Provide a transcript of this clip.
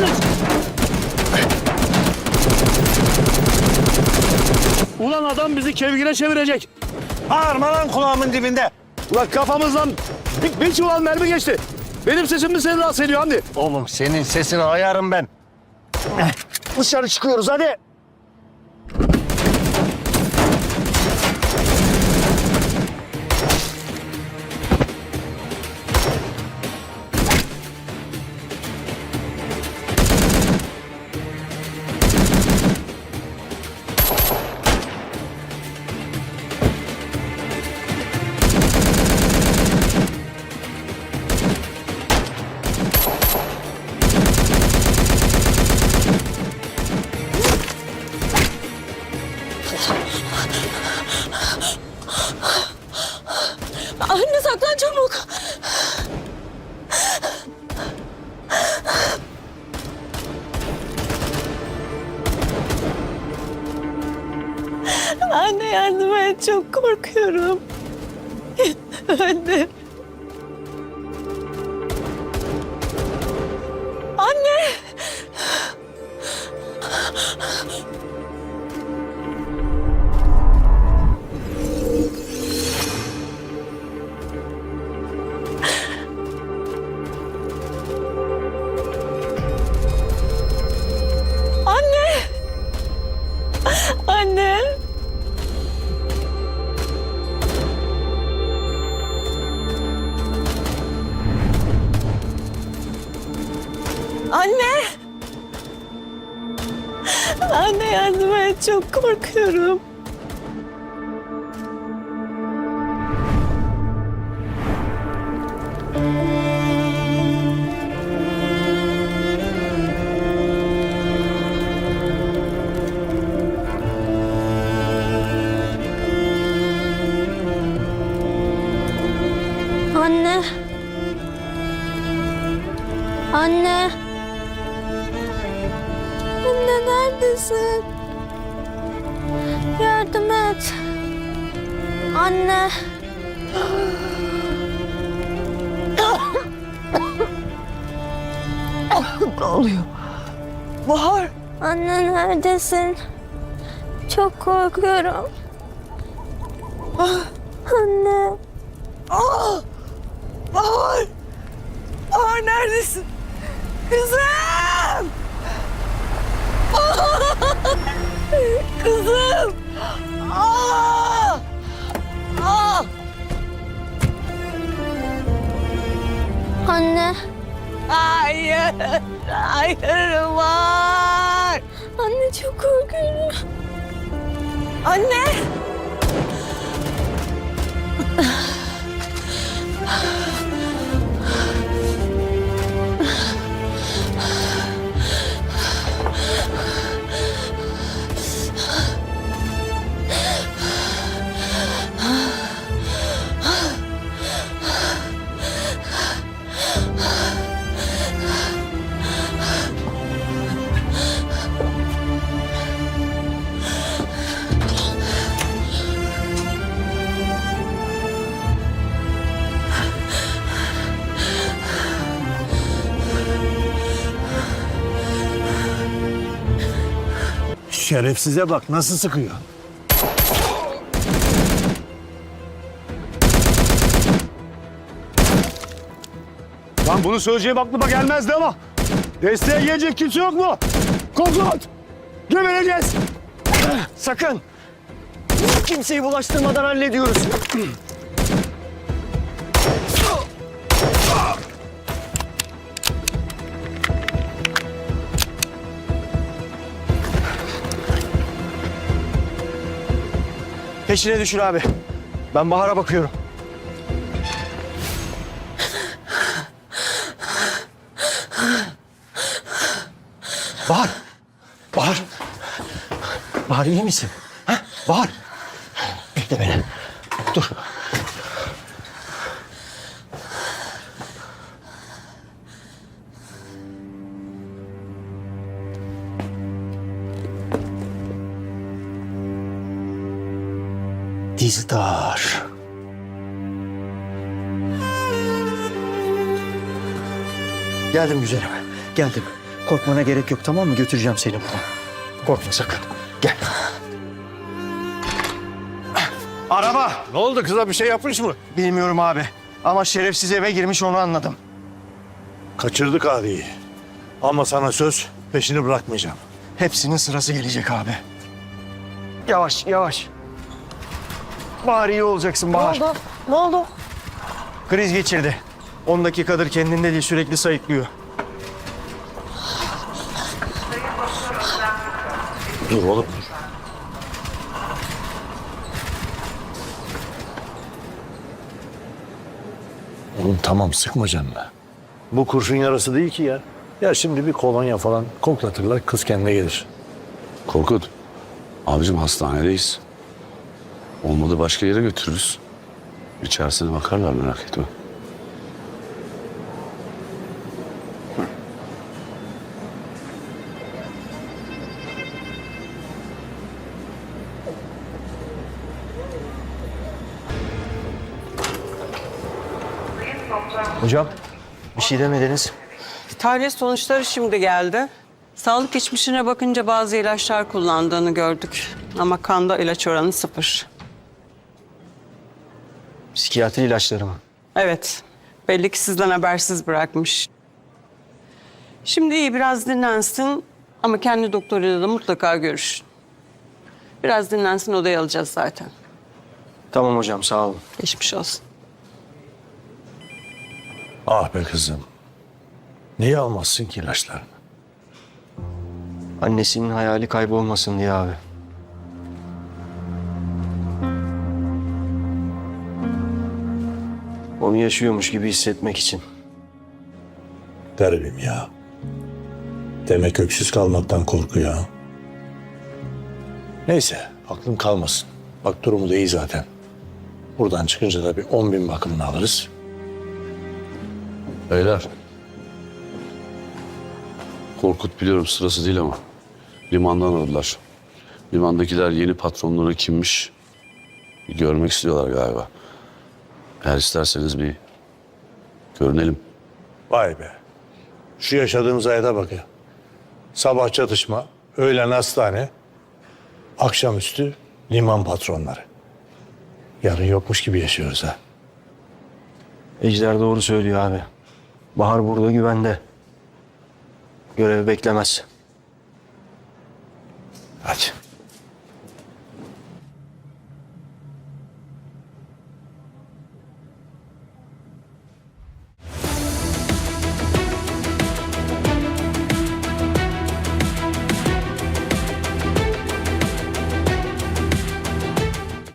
mısınız? Ulan adam bizi kevgire çevirecek. Bağırma lan kulağımın dibinde. Ulan kafamızdan bir, bir çuval mermi geçti. Benim sesim mi seni rahatsız ediyor Hamdi? Oğlum senin sesini ayarım ben. Dışarı çıkıyoruz hadi. Saklan çabuk. Anne yardım et çok korkuyorum. Anne. Anne. Anne. Çok korkuyorum. Anne. Anne. Anne neredesin? Anne. Ne oluyor? Bahar. Anne neredesin? Çok korkuyorum. Anne. Aa! Bahar! Bahar neredesin? Kızım! Kızım! Aa! Anne. Hayır! Hayır var! Anne çok korkuyorum. Anne! Şerefsize bak nasıl sıkıyor. Lan bunu söyleyeceğim aklıma gelmezdi ama. Desteğe gelecek kimse yok mu? Koklat! Gebereceğiz. Sakın. Kimseyi bulaştırmadan hallediyoruz. Peşine düşür abi. Ben Bahar'a bakıyorum. Bahar. Bahar. Bahar iyi misin? Ha? Bahar. Bekle beni. Dur. Dizdar. Geldim güzelim. Geldim. Korkmana gerek yok tamam mı? Götüreceğim seni buradan. Korkma sakın. Gel. Araba. Ne oldu kıza bir şey yapmış mı? Bilmiyorum abi. Ama şerefsiz eve girmiş onu anladım. Kaçırdık Adi'yi. Ama sana söz peşini bırakmayacağım. Hepsinin sırası gelecek abi. Yavaş yavaş. Bahar iyi olacaksın Bahar. Ne oldu? Kriz geçirdi. 10 dakikadır kendinde değil sürekli sayıklıyor. Dur oğlum. Oğlum tamam sıkma canını. Bu kurşun yarası değil ki ya. Ya şimdi bir kolonya falan koklatırlar kız kendine gelir. Korkut. Abicim hastanedeyiz. Olmadı başka yere götürürüz. İçerisine bakarlar merak etme. Hocam bir şey demediniz. Tahlil sonuçları şimdi geldi. Sağlık geçmişine bakınca bazı ilaçlar kullandığını gördük. Ama kanda ilaç oranı sıfır. Psikiyatri ilaçları mı? Evet, belli ki sizden habersiz bırakmış. Şimdi iyi biraz dinlensin ama kendi doktoruyla da mutlaka görüş. Biraz dinlensin odaya alacağız zaten. Tamam hocam sağ olun. Geçmiş olsun. Ah be kızım. Niye almazsın ki ilaçlarını? Annesinin hayali kaybolmasın diye abi. Onu yaşıyormuş gibi hissetmek için. Garibim ya. Demek öksüz kalmaktan korkuyor ha. Neyse aklım kalmasın. Bak durumu da iyi zaten. Buradan çıkınca da bir 10 bin bakımını alırız. Beyler. Korkut biliyorum sırası değil ama. Limandan aradılar. Limandakiler yeni patronları kimmiş? Bir görmek istiyorlar galiba. Eğer isterseniz bir görünelim. Vay be. Şu yaşadığımız hayata bak ya. Sabah çatışma, öğlen hastane, akşamüstü liman patronları. Yarın yokmuş gibi yaşıyoruz ha. Ejder doğru söylüyor abi. Bahar burada güvende. Görev beklemez. Hadi.